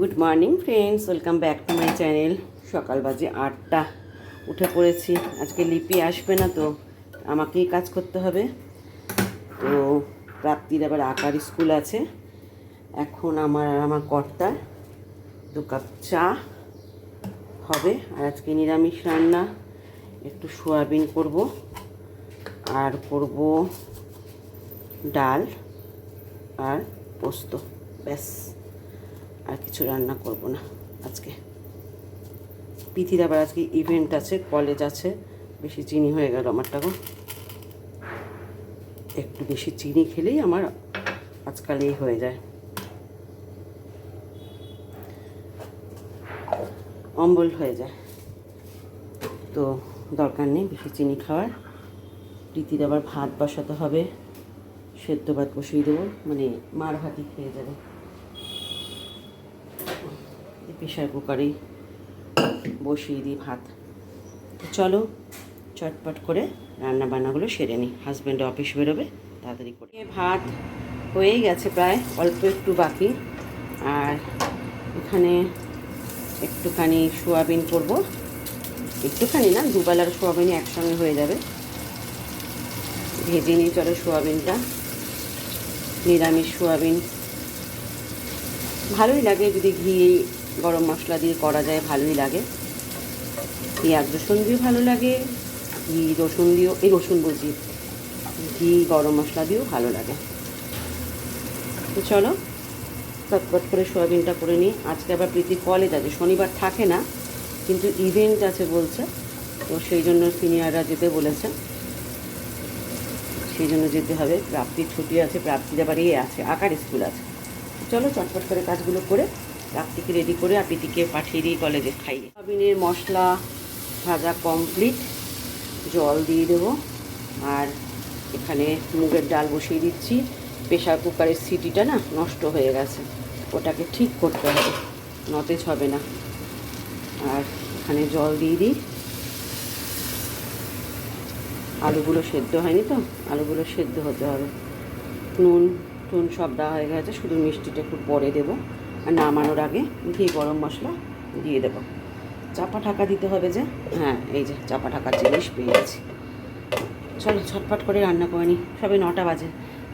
Good morning friends welcome back to my channel সকাল বাজে আটটা। উঠে পড়েছি। আজকে লিপি আসবে না তো। আমাকেই কাজ করতে হবে। তো প্রাপ্তির আবার আঁকার স্কুল আছে। এখন আমার আর আমার কর্তার দু কাপ চা হবে। আর আজকে নিরামিষ রান্না। একটু সোয়াবিন করব। আর করব ডাল আর পোস্ত। ব্যাস। আর কিছু রান্না করব না আজকে। পিথির আবার আজকে ইভেন্ট আছে কলেজ আছে। বেশি চিনি হয়ে গেল আমারটা গো। একটু বেশি চিনি খেলেই আমার আজকাল এই হয়ে যায়। অম্বল হয়ে যায়। তো দরকার নেই বেশি চিনি খাওয়ার। প্রীতির আবার ভাত বসাতে হবে। সেদ্ধ ভাত বসিয়ে দেবো। মানে মার ভাতই খেয়ে যাবে। প্রেশার কুকারেই বসিয়ে দিই ভাত। তো চলো, চটপট করে রান্না বান্নাগুলো সেরে নিই। হাজব্যান্ড অফিস বেরোবে, তাড়াতাড়ি করে। ভাত হয়েই গেছে প্রায়, অল্প একটু বাকি। আর এখানে একটুখানি সোয়াবিন করব। একটুখানি না, দুবেলার সোয়াবিনই একসঙ্গে হয়ে যাবে। ভেজে নিই চলো সোয়াবিনটা। নিরামিষ সোয়াবিন। ভালোই লাগে যদি ঘি গরম মশলা দিয়ে করা যায়, ভালোই লাগে। পেঁয়াজ রসুন দিয়েও ভালো লাগে, ঘি রসুন দিয়েও, এই রসুন বলছি, ঘি, গরম মশলা দিয়েও ভালো লাগে। তো চলো, চটপট করে সোয়াবিনটা করে নিই। আজকে আবার প্রীতি কলেজ আছে শনিবার থাকে না, কিন্তু ইভেন্ট আছে বলছে। তো সেই জন্য সিনিয়ররা যেতে বলেছে। সেই জন্য যেতে হবে। প্রাপ্তির ছুটি আছে প্রাপ্তির আবার ইয়ে আছে, আঁকার স্কুল আছে। চলো, চটপট করে কাজগুলো করে প্রাপ্তিকে রেডি করে আর প্রীতিকে পাঠিয়ে দিই কলেজে খাইয়ে। সয়াবিনের মশলা ভাজা কমপ্লিট জল দিয়ে দেবো। আর এখানে মুগের ডাল বসিয়ে দিচ্ছি। প্রেশার কুকারের সিটিটা না নষ্ট হয়ে গেছে। ওটাকে ঠিক করতে হবে, নতেজ হবে না। আর এখানে জল দিয়ে দিই। আলুগুলো সেদ্ধ হয়নি তো, আলুগুলো সেদ্ধ হতে হবে। নুন টুন সব দেওয়া হয়ে গেছে, শুধু মিষ্টিটা একটু পরে দেবো। নামানোর আগে ঘি গরম মশলা দিয়ে দেবো। চাপা ঢাকা দিতে হবে যে। হ্যাঁ এই যে চাপা ঢাকার জিনিস পেয়ে গেছি। চলো ছটফট করে রান্না করে নিই। সবে নটা বাজে।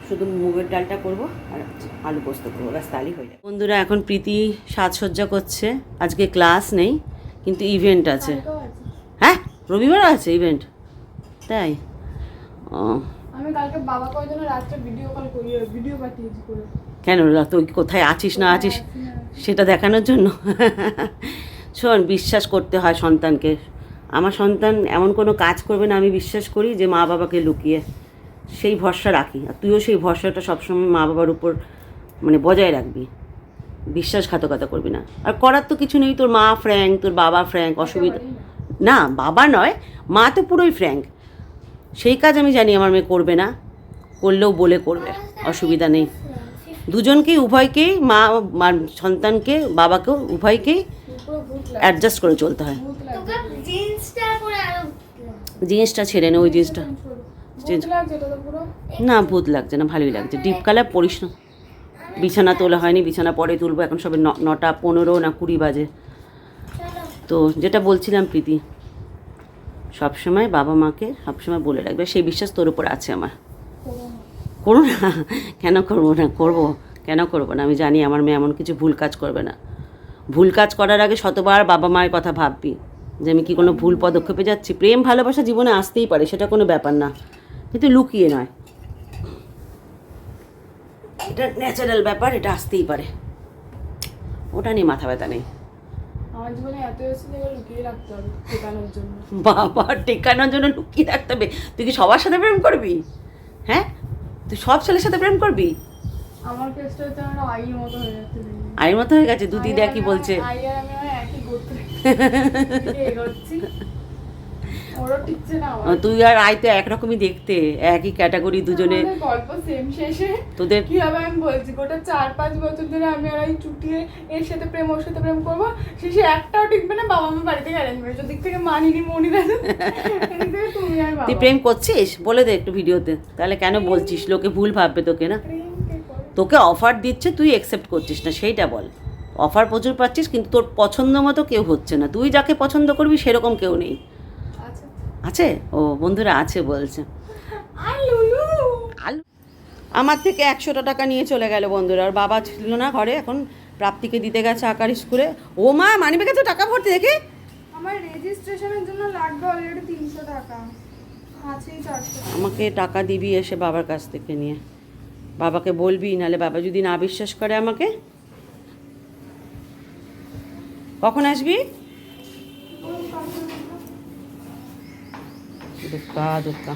শুধু মুগের ডালটা করব আর আলু পোস্ত করব। ব্যাস তাহলেই হয়ে যাবে। বন্ধুরা এখন প্রীতি সাজসজ্জা করছে। আজকে ক্লাস নেই কিন্তু ইভেন্ট আছে। হ্যাঁ রবিবার আছে ইভেন্ট তাই? ও। আমি কালকে বাবা করার জন্য রাত্রে ভিডিও কল করি ভিডিও পাঠিয়েছি করে কেন তুই কোথায় আছিস না আছিস? সেটা দেখানোর জন্য। শোন, বিশ্বাস করতে হয় সন্তানকে। আমার সন্তান এমন কোনো কাজ করবে না, আমি বিশ্বাস করি যে মা বাবাকে লুকিয়ে সেই ভরসা রাখি। আর তুইও সেই ভরসাটা সবসময় মা বাবার উপর মানে বজায় রাখবি। বিশ্বাসঘাতকতা করবি না। আর করার তো কিছু নেই, তোর মা ফ্র্যাঙ্ক, তোর বাবা ফ্র্যাঙ্ক, অসুবিধা না, বাবা নয়, মা তো পুরোই ফ্র্যাঙ্ক। সেই কাজ আমি জানি আমার মেয়ে করবে না, করলেও বলে করবে, অসুবিধা নেই। দুজনকেই উভয়কেই মা মার সন্তানকে বাবাকেও উভয়কেই অ্যাডজাস্ট করে চলতে হয়। জিন্সটা জিনিসটা ছেড়ে নে ওই জিনিসটা। না ভূত লাগছে না ভালোই লাগছে। ডিপ কালার পরিস না বিছানা তোলা হয়নি বিছানা পরে তুলবো এখন সবে ন- নটা পনেরো না কুড়ি বাজে। তো যেটা বলছিলাম প্রীতি সবসময় বাবা মাকে সবসময় বলে রাখবে সেই বিশ্বাস তোর উপর আছে আমার। করো না? কেন করব না? করব। কেন করব না? আমি জানি আমার মেয়ে এমন কিছু ভুল কাজ করবে না। ভুল কাজ করার আগে শতবার বাবা মায়ের কথা ভাববি যে আমি কি কোনো ভুল পদক্ষেপে যাচ্ছি। প্রেম ভালোবাসা জীবনে আসতেই পারে সেটা কোনো ব্যাপার না। কিন্তু লুকিয়ে নয়। এটা ন্যাচারাল ব্যাপার এটা আসতেই পারে। ওটা নিয়ে মাথা ব্যথা নেই। আমার জীবনে এত লুকিয়ে রাখতে হবে জন্য। বাবা টেকানোর জন্য লুকিয়ে রাখতে হবে। তুই কি সবার সাথে প্রেম করবি? হ্যাঁ? তুই সব ছেলের সাথে প্রেম করবি? আমার কেসটা তো আমার আইয়ের মতো হয়ে যাচ্ছে আইয়ের মতো হয়ে গেছে দুদি দেখি কি বলছে। আইয়ের আমি একই গোত্রে এগোচ্ছি ওরও ঠিকছে না আমার তুই আর আয় তো একরকমই দেখতে একই ক্যাটাগরি দুজনে। গল্প সেম শেষে। তোদের কি হবে আমি বলছি গোটা চার পাঁচ বছর ধরে আমি আর চুটিয়ে এর সাথে প্রেম ওর সাথে প্রেম করব। শেষে একটাও টিকবে না বাবা মা বাড়ি থেকে অ্যারেঞ্জ ম্যারেজ দিক থেকে মানিনি মনি তুই প্রেম করছিস? বলে দে একটু ভিডিওতে। তাহলে কেন বলছিস? লোকে ভুল ভাববে তোকে না? তোকে অফার দিচ্ছে তুই অ্যাকসেপ্ট করছিস না সেইটা বল। অফার প্রচুর পাচ্ছিস কিন্তু তোর পছন্দ মতো কেউ হচ্ছে না। তুই যাকে পছন্দ করবি সেরকম কেউ নেই। আছে? ও বন্ধুরা আছে বলছে। আলু আমার থেকে একশোটা টাকা নিয়ে চলে গেল বন্ধুরা। আর বাবা ছিল না ঘরে এখন প্রাপ্তিকে দিতে গেছে আকার স্কুলে। ও মা মানিবে গেছে টাকা ভরতে দেখে? আমার রেজিস্ট্রেশনের জন্য লাগবে অলরেডি তিনশো টাকা। আমাকে টাকা দিবি এসে বাবার কাছ থেকে নিয়ে। বাবাকে বলবি নাহলে বাবা যদি না বিশ্বাস করে আমাকে। কখন আসবি? দুক্কা দুক্কা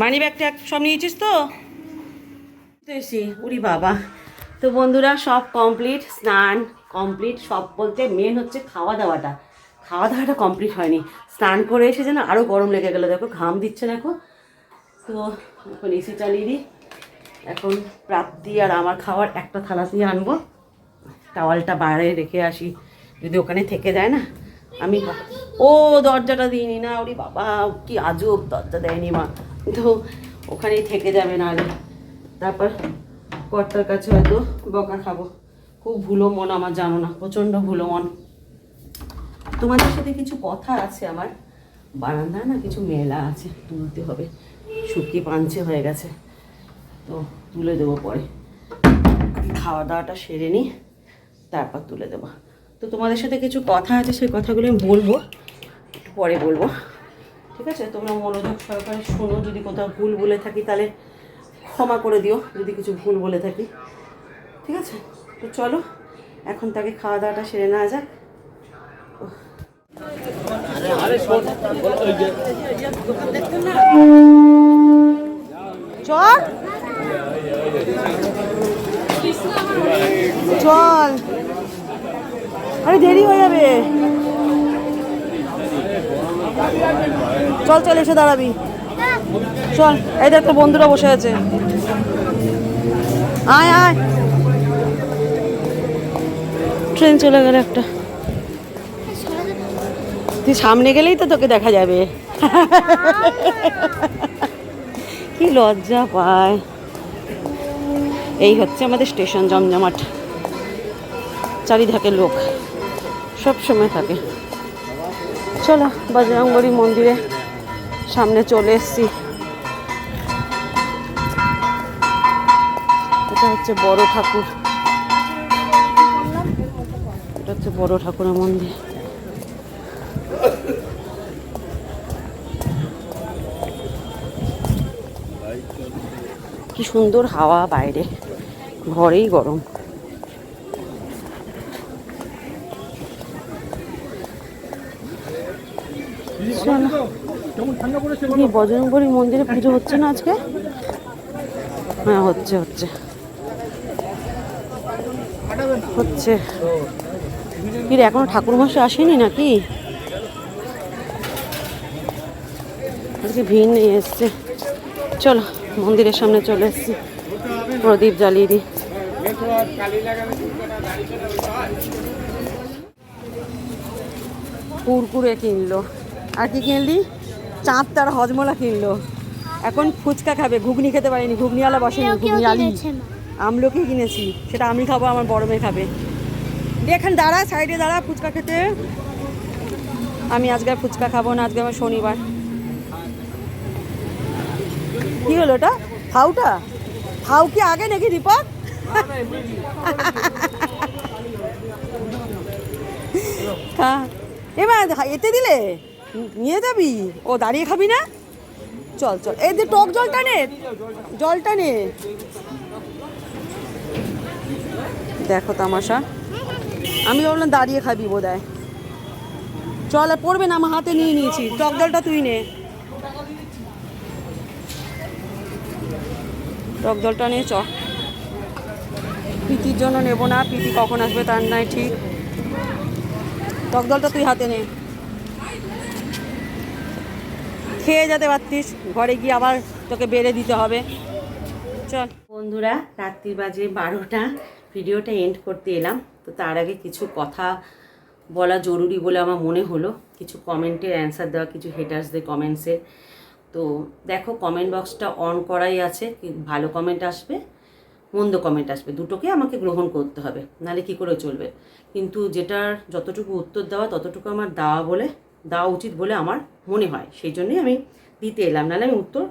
মানি ব্যাগটা সব নিয়েছিস তো? এসি উরি বাবা। তো বন্ধুরা, সব কমপ্লিট স্নান কমপ্লিট সব বলতে মেন হচ্ছে খাওয়া দাওয়াটা খাওয়া দাওয়াটা কমপ্লিট হয়নি। স্নান করে এসে যেন আরও গরম লেগে গেলো। দেখো, ঘাম দিচ্ছে, দেখো। তো এখন এসি চালিয়ে দিই। এখন প্রাপ্তি আর আমার খাওয়ার একটা থালা থালাতেই আনব। টাওয়ালটা বাইরে রেখে আসি। যদি ওখানে থেকে যায় না আমি ও দরজাটা দিইনি না, ওরে বাবা, কি আজব দরজা দেয়নি মা। তো ওখানেই থেকে যাবে না আগে তারপর কর্তার কাছে হয়তো বকা খাব। খুব ভুলো মন আমার, জানো না, প্রচণ্ড ভুলো মন। তোমাদের সাথে কিছু কথা আছে আমার? বারান্দায় না কিছু মেলা আছে, তুলতে হবে। শুকিয়ে পাঞ্চে হয়ে গেছে। তো তুলে দেবো পরে। খাওয়া দাওয়াটা সেরে নিই, তারপর তুলে দেবো। তো তোমাদের সাথে কিছু কথা আছে, সেই কথাগুলো আমি বলব। একটু পরে বলব। ঠিক আছে? তোমরা মনোযোগ সহকারে শোনো, যদি কোথাও ভুল বলে থাকি তাহলে ক্ষমা করে দিও, যদি কিছু ভুল বলে থাকি। ঠিক আছে? তো চলো, এখন তাকে খাওয়া দাওয়াটা সেরে নেওয়া যাক। চল চল আরে দেরি হয়ে যাবে। চল চল, এসে দাঁড়াবি। চল, এই দেখ তো বন্ধুরা বসে আছে। আয় আয়। ট্রেন চলে গেল একটা। তুই সামনে গেলেই তো তোকে দেখা যাবে। কি লজ্জা পায়। এই হচ্ছে আমাদের স্টেশন, জমজমাট। চারিধাকে লোক। সব সময় থাকে। চলো, বজরংবলী মন্দিরে সামনে চলে এসছি। এটা হচ্ছে বড় ঠাকুর। এটা হচ্ছে বড় ঠাকুরের মন্দির। কি সুন্দর হাওয়া বাইরে। ঘরেই গরম। কি বজরংবলী মন্দিরে পুজো হচ্ছে না আজকে? হ্যাঁ হচ্ছে হচ্ছে। হচ্ছে। কি এখনও ঠাকুর মশাই আসেনি নাকি? ভিড় নেই এসছে। চলো, মন্দিরের সামনে চলে এসছি। প্রদীপ জ্বালিয়ে দিই। কুরকুরে কিনলো। আর কি কিনলি? চাঁদ তার হজমলা কিনলো। এখন ফুচকা খাবে ঘুগনি খেতে পারিনি ঘুগনিওয়ালা বসেনি ঘুগনি আলি আমলকি কিনেছি সেটা আমি খাব আমার বড় মেয়ে খাবে। দিয়ে এখানে দাঁড়া সাইডে দাঁড়া ফুচকা খেতে। আমি আজকে আর ফুচকা খাব না আজকে আমার শনিবার। কি হলো ওটা? ফাউটা? ফাউ কি আগে নাকি দীপক? খা। এবার এতে দিলে? নিয়ে যাবি? ও দাঁড়িয়ে খাবি না? চল চল। এই যে টক জলটা নে। জলটা নে। দেখো তামাশা। আমি ভাবলাম দাঁড়িয়ে খাবি বোধ হয় চল, আর পড়বে না, আমার হাতে নিয়ে নিয়েছি। টক জলটা তুই নে। টক জলটা নিয়ে চ। প্রীতির জন্য নেব না। প্রীতি কখন আসবে তার নাই ঠিক। টক জলটা তুই হাতে নে। খেয়ে যেতে পারতিস, ঘরে গিয়ে আবার তোকে বেড়ে দিতে হবে। চল। বন্ধুরা, রাত্রির বাজে বারোটা, ভিডিওটা এন্ড করতে এলাম। তো তার আগে কিছু কথা বলা জরুরি বলে আমার মনে হলো। কিছু কমেন্টের অ্যান্সার দেওয়া, কিছু হেটার্সদের কমেন্টসের তো দেখো কমেন্ট বক্সটা অন করাই আছে ভালো কমেন্ট আসবে, মন্দ কমেন্ট আসবে। দুটোকে আমাকে গ্রহণ করতে হবে, নাহলে কী করে চলবে? কিন্তু যেটার যতটুকু উত্তর দেওয়া, ততটুকু আমার দেওয়া বলে দেওয়া উচিত বলে আমার মনে হয়। সেই জন্যই আমি দিতে এলাম। নাহলে আমি উত্তর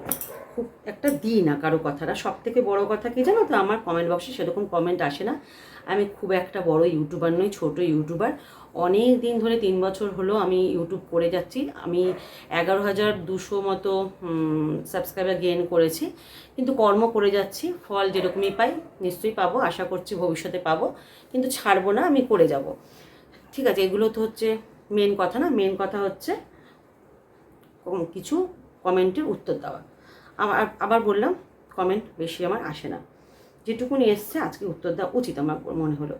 খুব একটা দিই না কারও কথাটা। সব থেকে বড়ো কথা কি জানো তো? আমার কমেন্ট বক্সে সেরকম কমেন্ট আসে না। আমি খুব একটা বড় ইউটিউবার নই, ছোট ইউটিউবার অনেক দিন ধরে তিন বছর হলো আমি ইউটিউব করে যাচ্ছি। আমি এগারো হাজার দুশো মতো সাবস্ক্রাইবার গেইন করেছি। কিন্তু কর্ম করে যাচ্ছি। ফল যেরকমই পাই নিশ্চয়ই পাবো। আশা করছি ভবিষ্যতে পাবো। কিন্তু ছাড়বো না, আমি করে যাব। ঠিক আছে, এগুলো তো হচ্ছে মেন কথা না মেন কথা হচ্ছে কিছু কমেন্টের উত্তর দেওয়া। আমার, আবার বললাম কমেন্ট বেশি আমার আসে না। যেটুকুনি এসছে আজকে উত্তর দেওয়া উচিত আমার মনে হলো।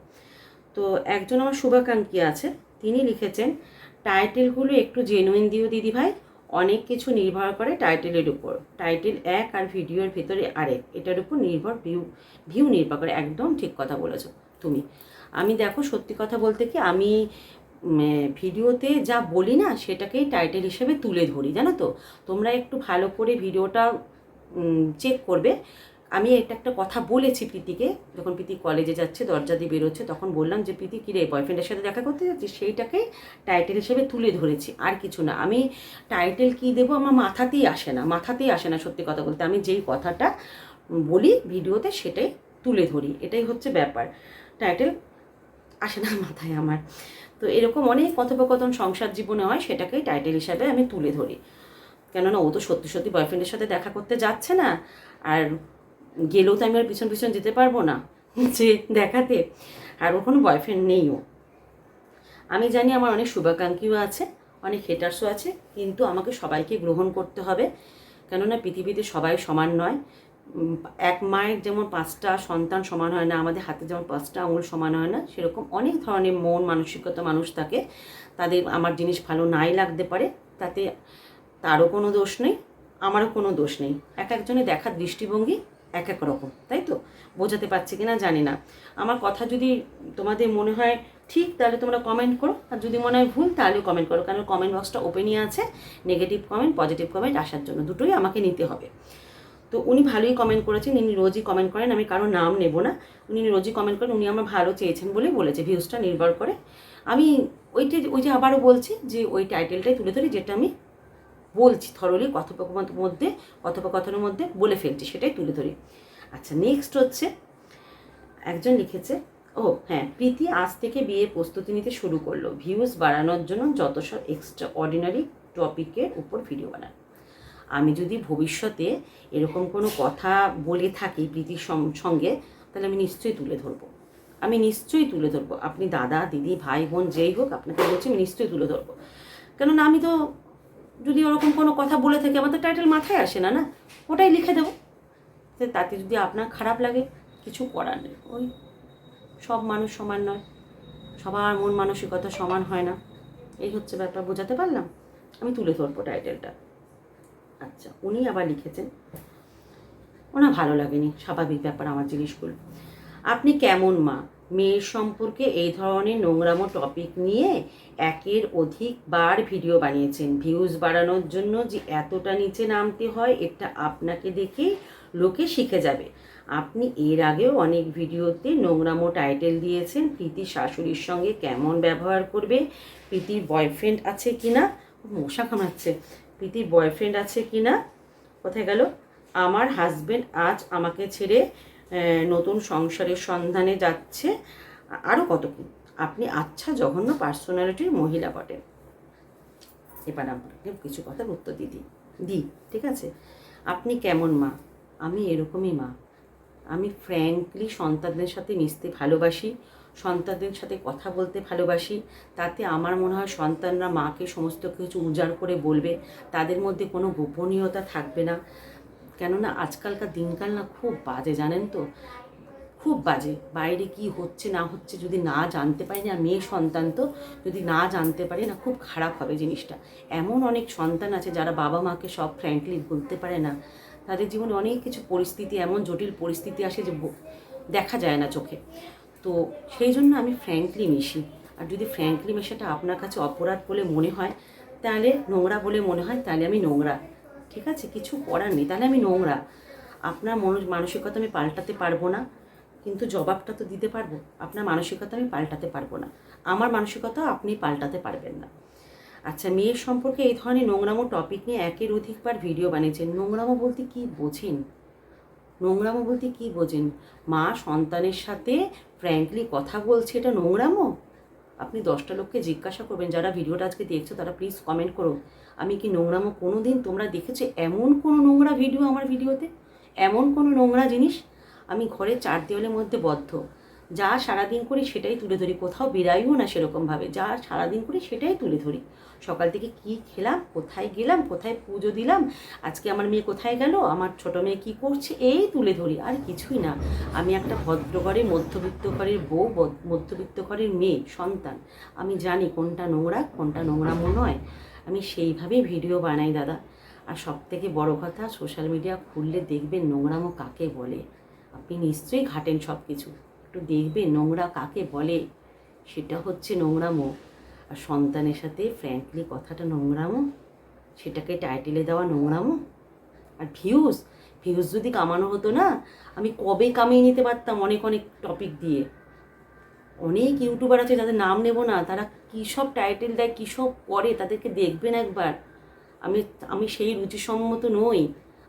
তো একজন আমার শুভাকাঙ্ক্ষী আছে, তিনি লিখেছেন টাইটেলগুলো একটু জেনুইন দিও দিদি ভাই, অনেক কিছু নির্ভর করে টাইটেলের উপর। টাইটেল এক আর ভিডিওর ভিতরে আরেক, এটার উপর নির্ভর ভিউ ভিউ নির্ভর করে। একদম ঠিক কথা বলেছ তুমি। আমি দেখো সত্যি কথা বলতে কি, আমি ভিডিওতে যা বলি না, সেটাকেই টাইটেল হিসেবে তুলে ধরি, জানো তো? তোমরা একটু ভালো করে ভিডিওটা চেক করবে। আমি এটা একটা কথা বলেছি প্রীতিকে, যখন প্রীতি কলেজে যাচ্ছে, দরজা দিয়ে বেরোচ্ছে, তখন বললাম যে, প্রীতি কিরে বয়ফ্রেন্ডের সাথে দেখা করতে যাচ্ছি সেইটাকেই টাইটেল হিসেবে তুলে ধরেছি, আর কিছু না। আমি টাইটেল কী দেবো আমার মাথাতেই আসে না, মাথাতেই আসে না সত্যি কথা বলতে। আমি যেই কথাটা বলি ভিডিওতে, সেটাই তুলে ধরি, এটাই হচ্ছে ব্যাপার। টাইটেল আসে না মাথায় আমার। তো এরকম অনেক কথোপকথন সংসার জীবনে হয়, সেটাকেই টাইটেল হিসাবে আমি তুলে ধরি। কেননা ও তো সত্যি সত্যি বয়ফ্রেন্ডের সাথে দেখা করতে যাচ্ছে না, আর গেলেও তো আমি আর পিছন পিছন যেতে পারব না যে দেখাতে, আর ওর কোনো বয়ফ্রেন্ড নেইও আমি জানি আমার অনেক শুভাকাঙ্ক্ষীও আছে, অনেক হেটার্সও আছে, কিন্তু আমাকে সবাইকে গ্রহণ করতে হবে, কেননা পৃথিবীতে সবাই সমান নয় এক মায়ের যেমন পাঁচটা সন্তান সমান হয় না, আমাদের হাতে যেমন পাঁচটা আঙুল সমান হয় না, সেরকম অনেক ধরনের মন, মানসিকতা মানুষ থাকে। তাদের আমার জিনিস ভালো নাই লাগতে পারে, তাতে তারও কোনো দোষ নেই, আমারও কোনো দোষ নেই। এক একজনের দেখার দৃষ্টিভঙ্গি এক এক রকম, তাই তো? বোঝাতে পারছি কিনা জানি না। আমার কথা যদি তোমাদের মনে হয় ঠিক, তাহলে তোমরা কমেন্ট করো। আর যদি মনে হয় ভুল, তাহলেও কমেন্ট করো। কারণ কমেন্ট বক্সটা ওপেনই আছে নেগেটিভ কমেন্ট পজিটিভ কমেন্ট আসার জন্য দুটোই আমাকে নিতে হবে। তো উনি ভালোই কমেন্ট করেছেন উনি রোজই কমেন্ট করেন, আমি কারও নাম নেব না। উনি রোজই কমেন্ট করেন, উনি আমার ভালো চেয়েছেন বলেই বলেছে ভিউজটা নির্ভর করে। আমি ওইটা ওই যে আবারও বলছি যে ওই টাইটেলটাই তুলে ধরি, যেটা আমি বলছি থরলি কথোপকথনের মধ্যে কথোপকথনের মধ্যে বলে ফেলছি, সেটাই তুলে ধরি। আচ্ছা নেক্সট হচ্ছে, একজন লিখেছে, ও হ্যাঁ প্রীতি আজ থেকে বিয়ের প্রস্তুতি নিতে শুরু করল। ভিউজ বাড়ানোর জন্য যত সব এক্সট্রা অর্ডিনারি টপিকের উপর ভিডিও বানায়। আমি যদি ভবিষ্যতে এরকম কোনো কথা বলে থাকি প্রীতির সঙ্গে, তাহলে আমি নিশ্চয়ই তুলে ধরবো। আমি নিশ্চয়ই তুলে ধরবো। আপনি দাদা, দিদি, ভাই, বোন, যেই হোক, আপনাকে বলছি আমি নিশ্চয়ই তুলে ধরবো। কেননা আমি তো যদি ওরকম কোনো কথা বলে থাকি, আমার তো টাইটেল মাথায় আসে না না? ওটাই লিখে দেবো। তাতে যদি আপনার খারাপ লাগে, কিছু করার নেই। ওই সব মানুষ সমান নয়। সবার মন মানসিকতা সমান হয় না। এই হচ্ছে ব্যাপার, বোঝাতে পারলাম? আমি তুলে ধরবো টাইটেলটা আচ্ছা উনি আবার লিখেছেন, ওনার ভালো লাগেনি, স্বাভাবিক ব্যাপার আমার জিনিসগুলো। আপনি কেমন মা? মেয়ের সম্পর্কে এই ধরনের নোংরামো টপিক নিয়ে একের অধিক বার ভিডিও বানিয়েছেন। ভিউজ বাড়ানোর জন্য যে এতটা নিচে নামতে হয়, এটা আপনাকে দেখেই লোকে শিখে যাবে। আপনি এর আগেও অনেক ভিডিওতে নোংরামো টাইটেল দিয়েছেন প্রীতি শাশুড়ির সঙ্গে কেমন ব্যবহার করবে, প্রীতির বয়ফ্রেন্ড আছে কিনা মশা কামাচ্ছে প্রীতির বয়ফ্রেন্ড আছে কিনা? কোথায় গেল? আমার হাজবেন্ড আজ আমাকে ছেড়ে নতুন সংসারের সন্ধানে যাচ্ছে। আরও কত কি? আপনি আচ্ছা জঘন্য পার্সোনালিটির মহিলা বটে। এবার আপনাকে কিছু কথার উত্তর দিদি, দি, ঠিক আছে? আপনি কেমন মা? আমি এরকমই মা। আমি ফ্র্যাঙ্কলি সন্তানদের সাথে মিশতে ভালোবাসি। সন্তানদের সাথে কথা বলতে ভালোবাসি। তাতে আমার মনে হয় সন্তানরা মাকে সমস্ত কিছু উজাড় করে বলবে। তাদের মধ্যে কোনো গোপনীয়তা থাকবে না। কেননা আজকালকার দিনকাল না খুব বাজে, জানেন তো? খুব বাজে। বাইরে কি হচ্ছে, না হচ্ছে যদি না জানতে পারি, না মেয়ে সন্তান তো যদি না জানতে পারি, না খুব খারাপ হবে জিনিসটা। এমন অনেক সন্তান আছে যারা বাবা মাকে সব ফ্র্যাঙ্কলি বলতে পারে না। তাদের জীবনে অনেক কিছু পরিস্থিতি, এমন জটিল পরিস্থিতি আসে যে দেখা যায় না চোখে। তো সেই জন্য আমি ফ্র্যাঙ্কলি মিশি। আর যদি ফ্র্যাঙ্কলি মেশাটা আপনার কাছে অপরাধ বলে মনে হয়, তাহলে নোংরা বলে মনে হয়, তাহলে আমি নোংরা। ঠিক আছে? কিছু করার নেই, তাহলে আমি নোংরা। আপনার মন, মানসিকতা আমি পাল্টাতে পারব না, কিন্তু জবাবটা তো দিতে পারব। আপনার মানসিকতা আমি পাল্টাতে পারব না। আমার মানসিকতা আপনি পাল্টাতে পারবেন না। আচ্ছা মেয়ের সম্পর্কে এই ধরনের নোংরামো টপিক নিয়ে একের অধিকবার ভিডিও বানিয়েছেন। নোংরামো বলতে কি বোঝেন? নোংরামো বলতে কি বোঝেন? মা সন্তানের সাথে ফ্র্যাঙ্কলি কথা বলছে এটা নোংরামো? আপনি দশটা লোককে জিজ্ঞাসা করবেন, যারা ভিডিওটা আজকে দেখছ তারা প্লিজ কমেন্ট করো আমি কি নোংরামো কোনো দিন তোমরা দেখেছ এমন কোনো নোংরা ভিডিও আমার ভিডিওতে এমন কোনো নোংরা জিনিস? আমি ঘরে চার দেওয়ালের মধ্যে বদ্ধ। যা সারাদিন করি সেটাই তুলে ধরি, কোথাও বেরাইও না সেরকমভাবে। যা সারাদিন করি সেটাই তুলে ধরি। সকাল থেকে কি খেলাম, কোথায় গেলাম, কোথায় পুজো দিলাম, আজকে আমার মেয়ে কোথায় গেল, আমার ছোট মেয়ে কি করছে, এই তুলে ধরি, আর কিছুই না। আমি একটা ভদ্র ঘরের মধ্যবিত্ত ঘরের বউ মধ্যবিত্ত ঘরের মেয়ে, সন্তান। আমি জানি কোনটা নোংরা, কোনটা নোংরামো নয়। আমি সেইভাবেই ভিডিও বানাই, দাদা। আর সব থেকে বড় কথা, সোশ্যাল মিডিয়া খুললে দেখবেন নোংরামো কাকে বলে। আপনি নিশ্চয়ই ঘাটেন সব কিছু একটু দেখবেন নোংরা কাকে বলে। সেটা হচ্ছে নোংরামো। আর সন্তানের সাথে ফ্র্যাঙ্কলি কথাটা নোংরামো, সেটাকে টাইটেলে দেওয়া নোংরামো। আর ভিউজ ভিউজ যদি কামানো হতো না, আমি কবে কামিয়ে নিতে পারতাম অনেক অনেক টপিক দিয়ে। অনেক ইউটিউবার আছে যাদের নাম নেব না, তারা কী সব টাইটেল দেয়, কী সব করে, তাদেরকে দেখবেন একবার। আমি আমি সেই রুচিসম্মত নই।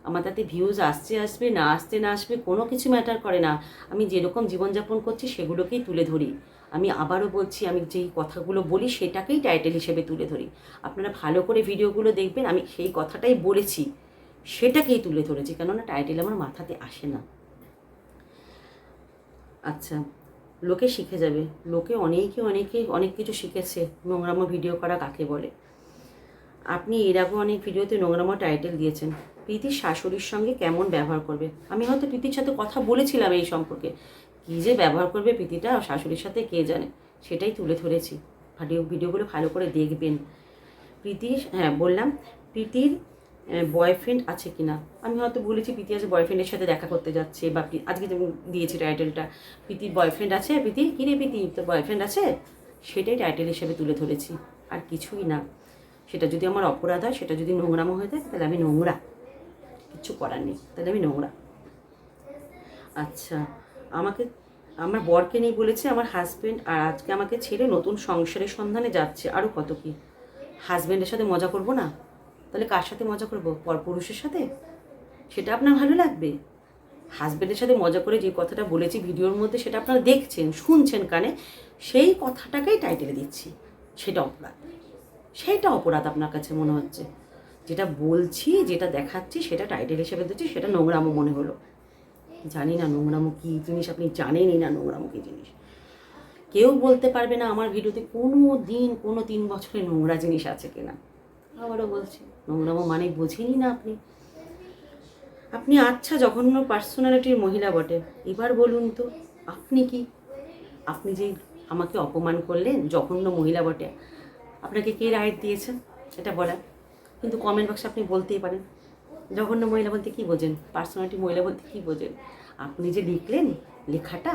আমার তাতে ভিউজ আসছে, আসবে, না আসতে না আসবে, কোনো কিছু ম্যাটার করে না। আমি যেরকম জীবনযাপন করছি, সেগুলোকেই তুলে ধরি। আমি আবারও বলছি, আমি যেই কথাগুলো বলি সেটাকেই টাইটেল হিসেবে তুলে ধরি। আপনারা ভালো করে ভিডিওগুলো দেখবেন, আমি সেই কথাটাই বলেছি, সেটাকেই তুলে ধরেছি, কেননা টাইটেল আমার মাথাতে আসে না। আচ্ছা লোকে শিখে যাবে, লোকে অনেকে অনেকে, অনেক কিছু শিখেছে, নোংরামো ভিডিও করা কাকে বলে? আপনি এর আগেও অনেক ভিডিওতে নোংরামো টাইটেল দিয়েছেন, প্রীতির শাশুড়ির সঙ্গে কেমন ব্যবহার করবে? আমি হয়তো প্রীতির সাথে কথা বলেছিলাম এই সম্পর্কে কী যে ব্যবহার করবে প্রীতিটা শাশুড়ির সাথে কে জানে? সেটাই তুলে ধরেছি। ভিডিও ভিডিওগুলো ভালো করে দেখবেন। প্রীতি হ্যাঁ বললাম, প্রীতির বয়ফ্রেন্ড আছে কি না আমি হয়তো বলেছি প্রীতি আছে বয়ফ্রেন্ডের সাথে দেখা করতে যাচ্ছে বা আজকে যেমন দিয়েছি টাইটেলটা প্রীতির বয়ফ্রেন্ড আছে? প্রীতি, কী রে প্রীতি, তোর বয়ফ্রেন্ড আছে? সেটাই টাইটেল হিসেবে তুলে ধরেছি। আর কিছুই না। সেটা যদি আমার অপরাধ হয়, সেটা যদি নোংরামো হয়ে থাকে তাহলে আমি নোংরা। কিচ্ছু করার নেই। তাহলে আমি নোংরা। আচ্ছা আমাকে আমার বরকে নিয়ে বলেছে, আমার হাজব্যান্ড আর আজকে আমাকে ছেড়ে নতুন সংসারের সন্ধানে যাচ্ছে। আরও কত কি? হাজব্যান্ডের সাথে মজা করব না? তাহলে কার সাথে মজা করব? পরপুরুষের সাথে? সেটা আপনার ভালো লাগবে। হাজব্যান্ডের সাথে মজা করে যে কথাটা বলেছি ভিডিওর মধ্যে, সেটা আপনারা দেখছেন, শুনছেন কানে, সেই কথাটাকেই টাইটেলে দিচ্ছি। সেটা অপরাধ। সেইটা অপরাধ আপনার কাছে মনে হচ্ছে। যেটা বলছি, যেটা দেখাচ্ছি, সেটা টাইটেল হিসেবে দিচ্ছি, সেটা নোংরামো মনে হলো। জানি না নোংরামো কী জিনিস আপনি জানেনই না নোংরামো কী জিনিস। কেউ বলতে পারবে না আমার ভিডিওতে কোনো দিন কোনো তিন বছরে নোংরা জিনিস আছে কিনা। আবারও বলছি। নোংরামো মানে বুঝিনি না আপনি। আপনি আচ্ছা জঘন্য পার্সোনালিটির মহিলা বটে। এবার বলুন তো আপনি কি? আপনি যে আমাকে অপমান করলেন জঘন্য মহিলা বটে। আপনাকে কে রাইট দিয়েছেন এটা বলার। কিন্তু কমেন্ট বক্সে আপনি বলতেই পারেন। জঘন্য মহিলা বলতে কী বোঝেন? পার্সোনালিটি মহিলা বলতে কী বোঝেন? আপনি যে লিখলেন লেখাটা,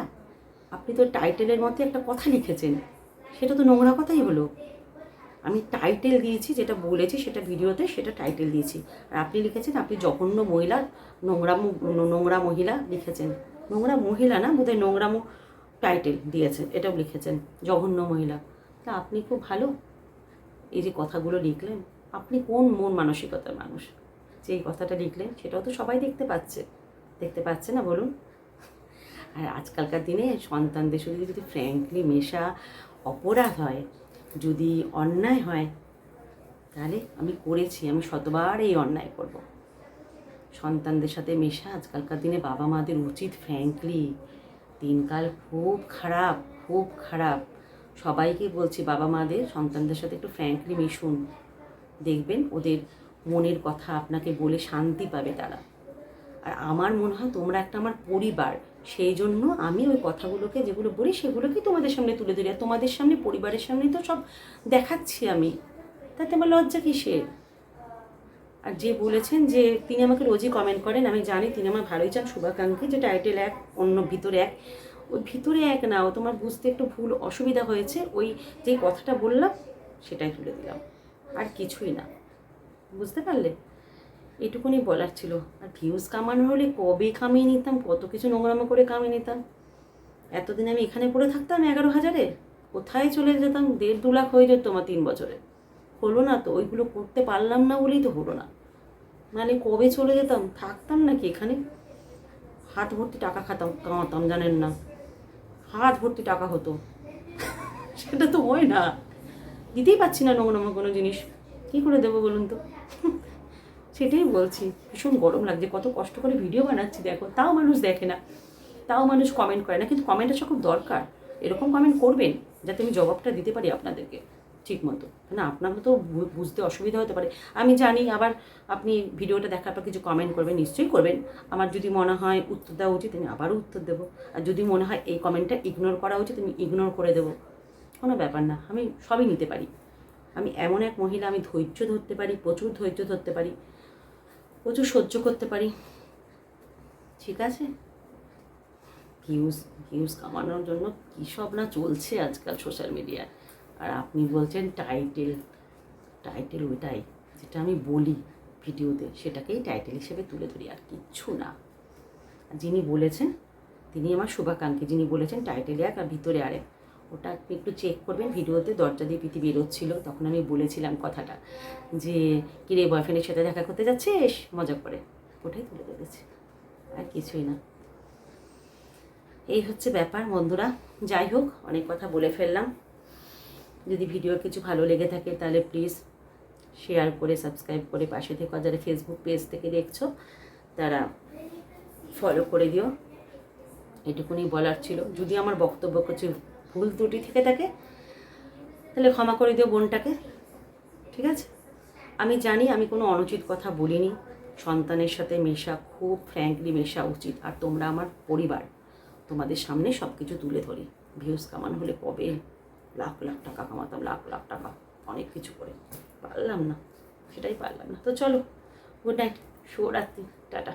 আপনি তো টাইটেলের মধ্যে একটা কথা লিখেছেন। সেটা তো নোংরা কথাই হলো। আমি টাইটেল দিয়েছি, যেটা বলেছি, সেটা ভিডিওতে সেটা টাইটেল দিয়েছি। আর আপনি লিখেছেন, আপনি জঘন্য মহিলা, নোংরা নোংরা মহিলা লিখেছেন। নোংরা মহিলা না, বোধহয় নোংরামো টাইটেল দিয়েছেন, এটাও লিখেছেন, জঘন্য মহিলা। তা আপনি খুব ভালো এই যে কথাগুলো লিখলেন। আপনি কোন মন মানসিকতার মানুষ? যে এই কথাটা লিখলেন, সেটাও তো সবাই দেখতে পাচ্ছে। দেখতে পাচ্ছে না, বলুন। আর আজকালকার দিনে সন্তানদের সাথে যদি ফ্র্যাঙ্কলি মেশা অপরাধ হয়, যদি অন্যায় হয়, তাহলে আমি করেছি, আমি শতবার এই অন্যায় করব। সন্তানদের সাথে মেশা আজকালকার দিনে বাবা মাদের উচিত ফ্র্যাঙ্কলি দিনকাল খুব খারাপ খুব খারাপ। সবাইকে বলছি, বাবা মাদের সন্তানদের সাথে একটু ফ্র্যাঙ্কলি মিশুন। দেখবেন ওদের মনের কথা আপনাকে বলে শান্তি পাবে তারা। আর আমার মনে হয় তোমরা একটা আমার পরিবার, সেই জন্য আমি ওই কথাগুলোকে যেগুলো বলি সেগুলোকেই তোমাদের সামনে তুলে ধরি। আর তোমাদের সামনে, পরিবারের সামনে তো সব দেখাচ্ছি আমি। তাতে আমার লজ্জা কিসের? আর যে বলেছেন যে তিনি আমাকে রোজই কমেন্ট করেন, আমি জানি তিনি আমার ভালোই চান, শুভাকাঙ্ক্ষী, যে টাইটেল এক, অন্য ভিতরে এক। ওই ভিতরে এক না, ও তোমার বুঝতে একটু ভুল, অসুবিধা হয়েছে, ওই যে কথাটা বললাম, সেটাই তুলে দিলাম। আর কিছুই না। বুঝতে পারলে? এটুকুনি বলার ছিল। আর ভিউজ কামানো হলে কবে কামিয়ে নিতাম? কত কিছু নোংরামো করে কামিয়ে নিতাম? এতদিন আমি এখানে পড়ে থাকতাম এগারো হাজারে? কোথায় চলে যেতাম? দেড় দু লাখ হয়ে যেত আমার তিন বছরে। হলো না তো, ওইগুলো করতে পারলাম না বলেই তো হলো না। মানে কবে চলে যেতাম? থাকতাম নাকি এখানে? হাত ভর্তি টাকা খাতাম, কামাতাম, জানেন না। হাত ভর্তি টাকা হতো। সেটা তো হয় না। দিতেই পাচ্ছি না নমো কোনো জিনিস। কী করে দেবো বলুন তো? সেটাই বলছি, ভীষণ গরম লাগছে, কত কষ্ট করে ভিডিও বানাচ্ছি, দেখো, তাও মানুষ দেখে না, তাও মানুষ কমেন্ট করে না, কিন্তু কমেন্ট আসা খুব দরকার, এরকম কমেন্ট করবেন, যাতে আমি জবাবটা দিতে পারি আপনাদেরকে, ঠিক মতো, না, আপনার তো বুঝতে অসুবিধা হতে পারে, আমি জানি, আবার আপনি ভিডিওটা দেখার পর কিছু কমেন্ট করবেন, নিশ্চয়ই করবেন, আমার যদি মনে হয় উত্তর দেওয়া উচিত, আমি আবারও উত্তর দেবো, আর যদি মনে হয় এই কমেন্টটা ইগনোর করা উচিত, আমি ইগনোর করে দেবো, কোনো ব্যাপার না, আমি সবই নিতে পারি। আমি এমন এক মহিলা, আমি ধৈর্য ধরতে পারি, প্রচুর ধৈর্য ধরতে পারি, প্রচুর সহ্য করতে পারি। ঠিক আছে? ভিউজ ভিউজ কামানোর জন্য কী সব না চলছে আজকাল সোশ্যাল মিডিয়ায় আর আপনি বলছেন টাইটেল টাইটেল ওইটাই যেটা আমি বলি ভিডিওতে, সেটাকেই টাইটেল হিসেবে তুলে ধরি, আর কিচ্ছু না। যিনি বলেছেন, তিনি আমার শুভাকাঙ্ক্ষী, যিনি বলেছেন টাইটেলে এক আর ভিতরে আরেক। ওটা আপনি একটু চেক করবেন। ভিডিওতে দরজা দিয়ে পৃথিবী বেরোচ্ছিল, তখন আমি বলেছিলাম কথাটা যে, কিরে বয়ফ্রেন্ডের সাথে দেখা করতে যাচ্ছিস? মজা করে। ওটাই তুলে ধরেছে আর কিছুই না। এই হচ্ছে ব্যাপার বন্ধুরা। যাই হোক, অনেক কথা বলে ফেললাম। যদি ভিডিও কিছু ভালো লেগে থাকে, তাহলে প্লিজ শেয়ার করে সাবস্ক্রাইব করে পাশে থেকে যারা ফেসবুক পেজ থেকে দেখছ, তারা ফলো করে দিও। এটুকুনি বলার ছিল। যদি আমার বক্তব্য কিছু ভুল ত্রুটি থেকে থাকে, তাহলে ক্ষমা করে দিও বোনটাকে, ঠিক আছে? আমি জানি আমি কোনো অনুচিত কথা বলিনি, সন্তানের সাথে মেশা, খুব ফ্র্যাঙ্কলি মেশা উচিত, আর তোমরা আমার পরিবার, তোমাদের সামনে সব কিছু তুলে ধরি। ভিউজ কামান হলে কবে? লাখ লাখ টাকা কামাতাম, লাখ লাখ টাকা, অনেক কিছু করে। পারলাম না, সেটাই পারলাম না। তো চলো গুড নাইট শুভরাত্রি, টাটা।